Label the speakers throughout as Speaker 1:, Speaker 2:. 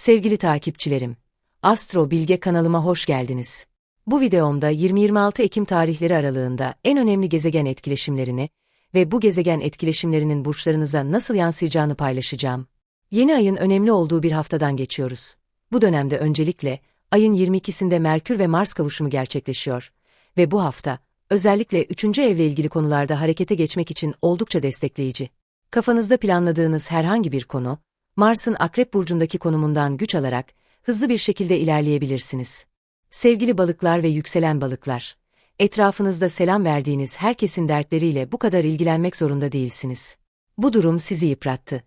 Speaker 1: Sevgili takipçilerim, Astro Bilge kanalıma hoş geldiniz. Bu videomda 20-26 Ekim tarihleri aralığında en önemli gezegen etkileşimlerini ve bu gezegen etkileşimlerinin burçlarınıza nasıl yansıyacağını paylaşacağım. Yeni ayın önemli olduğu bir haftadan geçiyoruz. Bu dönemde öncelikle ayın 22'sinde Merkür ve Mars kavuşumu gerçekleşiyor ve bu hafta özellikle 3. evle ilgili konularda harekete geçmek için oldukça destekleyici. Kafanızda planladığınız herhangi bir konu, Mars'ın Akrep burcundaki konumundan güç alarak hızlı bir şekilde ilerleyebilirsiniz. Sevgili balıklar ve yükselen balıklar, etrafınızda selam verdiğiniz herkesin dertleriyle bu kadar ilgilenmek zorunda değilsiniz. Bu durum sizi yıprattı.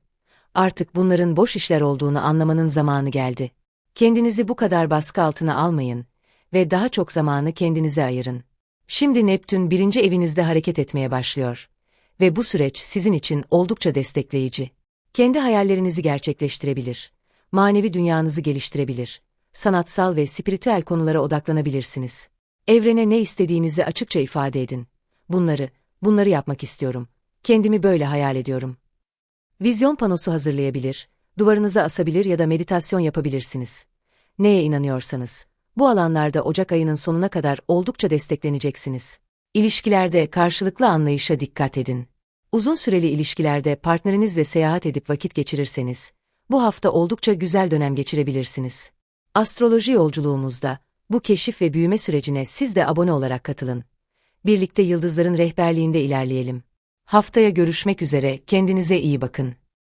Speaker 1: Artık bunların boş işler olduğunu anlamanın zamanı geldi. Kendinizi bu kadar baskı altına almayın ve daha çok zamanı kendinize ayırın. Şimdi Neptün birinci evinizde hareket etmeye başlıyor. Ve bu süreç sizin için oldukça destekleyici. Kendi hayallerinizi gerçekleştirebilir, manevi dünyanızı geliştirebilir, sanatsal ve spiritüel konulara odaklanabilirsiniz. Evrene ne istediğinizi açıkça ifade edin. Bunları, bunları yapmak istiyorum. Kendimi böyle hayal ediyorum. Vizyon panosu hazırlayabilir, duvarınıza asabilir ya da meditasyon yapabilirsiniz. Neye inanıyorsanız, bu alanlarda Ocak ayının sonuna kadar oldukça destekleneceksiniz. İlişkilerde karşılıklı anlayışa dikkat edin. Uzun süreli ilişkilerde partnerinizle seyahat edip vakit geçirirseniz, bu hafta oldukça güzel dönem geçirebilirsiniz. Astroloji yolculuğumuzda, bu keşif ve büyüme sürecine siz de abone olarak katılın. Birlikte yıldızların rehberliğinde ilerleyelim. Haftaya görüşmek üzere, kendinize iyi bakın.